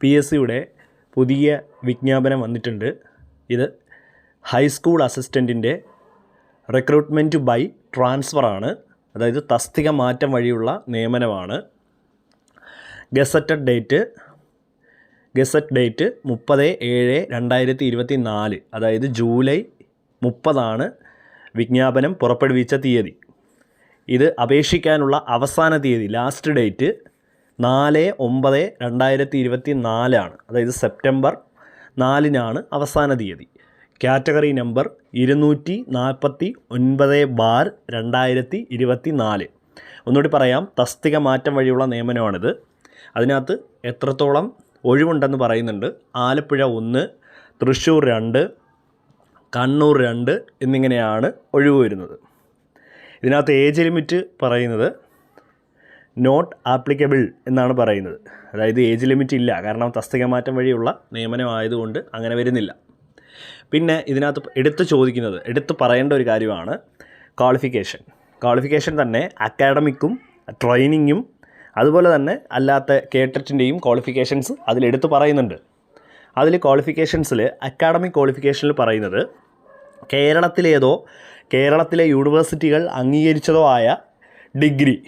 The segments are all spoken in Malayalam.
പി എസ് സിയുടെ പുതിയ വിജ്ഞാപനം വന്നിട്ടുണ്ട്. ഇത് ഹൈസ്കൂൾ അസിസ്റ്റന്റിന്റെ റിക്രൂട്ട്മെന്റ് ബൈ ട്രാൻസ്ഫറാണ് അതായത് തസ്തിക മാറ്റം വഴിയുള്ള നിയമനമാണ്. ഗസറ്റഡ് ഡേറ്റ് ഗസറ്റ് ഡേറ്റ് മുപ്പത് ഏഴ് രണ്ടായിരത്തി ഇരുപത്തി നാല് അതായത് ജൂലൈ മുപ്പതാണ് വിജ്ഞാപനം പുറപ്പെടുവിച്ച തീയതി. ഇത് അപേക്ഷിക്കാനുള്ള അവസാന തീയതി ലാസ്റ്റ് ഡേറ്റ് നാല് ഒമ്പത് രണ്ടായിരത്തി ഇരുപത്തി നാലാണ് അതായത് സെപ്റ്റംബർ നാലിനാണ് അവസാന തീയതി. കാറ്റഗറി നമ്പർ ഇരുന്നൂറ്റി നാൽപ്പത്തി ഒൻപത് ബാർ രണ്ടായിരത്തി ഇരുപത്തി നാല് ഒന്നുകൂടി പറയാം തസ്തിക മാറ്റം വഴിയുള്ള നിയമനമാണിത്. അതിനകത്ത് എത്രത്തോളം ഒഴിവുണ്ടെന്ന് പറയുന്നുണ്ട്. ആലപ്പുഴ ഒന്ന് തൃശ്ശൂർ രണ്ട് കണ്ണൂർ രണ്ട് എന്നിങ്ങനെയാണ് ഒഴിവ് വരുന്നത്. ഇതിനകത്ത് ഏജ് ലിമിറ്റ് പറയുന്നത് നോട്ട് ആപ്ലിക്കബിൾ എന്നാണ് പറയുന്നത്. അതായത് ഏജ് ലിമിറ്റ് ഇല്ല. കാരണം തസ്തിക മാറ്റം വഴിയുള്ള നിയമനമായതുകൊണ്ട് അങ്ങനെ വരുന്നില്ല. പിന്നെ ഇതിനകത്ത് എടുത്ത് ചോദിക്കുന്നത് എടുത്ത് പറയേണ്ട ഒരു കാര്യമാണ് ക്വാളിഫിക്കേഷൻ ക്വാളിഫിക്കേഷൻ തന്നെ അക്കാഡമിക്കും ട്രെയിനിങ്ങും അതുപോലെ തന്നെ അല്ലാത്ത കേട്ടറ്റിന്റെയും ക്വാളിഫിക്കേഷൻസ് അതിലെടുത്ത് പറയുന്നുണ്ട്. അതിൽ ക്വാളിഫിക്കേഷൻസിൽ അക്കാഡമിക് ക്വാളിഫിക്കേഷനിൽ പറയുന്നത് കേരളത്തിലേതോ കേരളത്തിലെ യൂണിവേഴ്സിറ്റികൾ അംഗീകരിച്ചതോ ആയ ഡിഗ്രി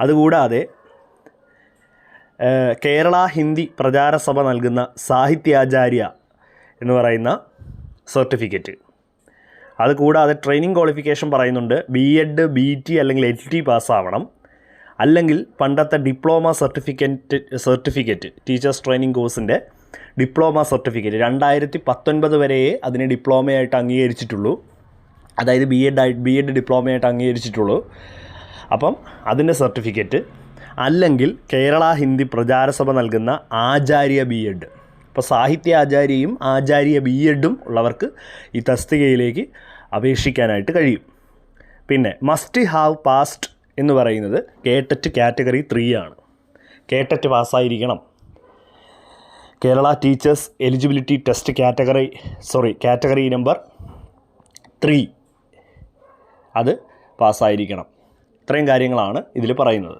അതുകൂടാതെ കേരള ഹിന്ദി പ്രചാരസഭ നൽകുന്ന സാഹിത്യാചാര്യ എന്ന് പറയുന്ന സർട്ടിഫിക്കറ്റ്. അതുകൂടാതെ ട്രെയിനിങ് ക്വാളിഫിക്കേഷൻ പറയുന്നുണ്ട് ബി എഡ് ബി ടി അല്ലെങ്കിൽ എൽ ടി പാസ്സാവണം. അല്ലെങ്കിൽ പണ്ടത്തെ diploma certificate certificate teachers training കോഴ്സിന്റെ ഡിപ്ലോമ സർട്ടിഫിക്കറ്റ് രണ്ടായിരത്തി പത്തൊൻപത് വരെയേ അതിനെ ഡിപ്ലോമയായിട്ട് അംഗീകരിച്ചിട്ടുള്ളൂ. അതായത് ബി എഡ് ബി എഡ് ഡിപ്ലോമയായിട്ട് അംഗീകരിച്ചിട്ടുള്ളൂ. അപ്പം അതിന്റെ സർട്ടിഫിക്കറ്റ് അല്ലെങ്കിൽ കേരള ഹിന്ദി പ്രചാരസഭ നൽകുന്ന ആചാര്യ ബി എഡ്. ഇപ്പോൾ സാഹിത്യ ആചാര്യയും ആചാര്യ ബി എഡും ഉള്ളവർക്ക് ഈ തസ്തികയിലേക്ക് അപേക്ഷിക്കാനായിട്ട് കഴിയും. പിന്നെ മസ്റ്റ് ഹാവ് പാസ്റ്റ് എന്ന് പറയുന്നത് കേട്ടറ്റ് കാറ്റഗറി ത്രീ ആണ്. കേട്ടറ്റ് പാസ്സായിരിക്കണം Kerala teachers eligibility test category sorry category number three അത് പാസ്സായിരിക്കണം ഇത്രയും കാര്യങ്ങളാണ് ഇതിൽ പറയുന്നത്.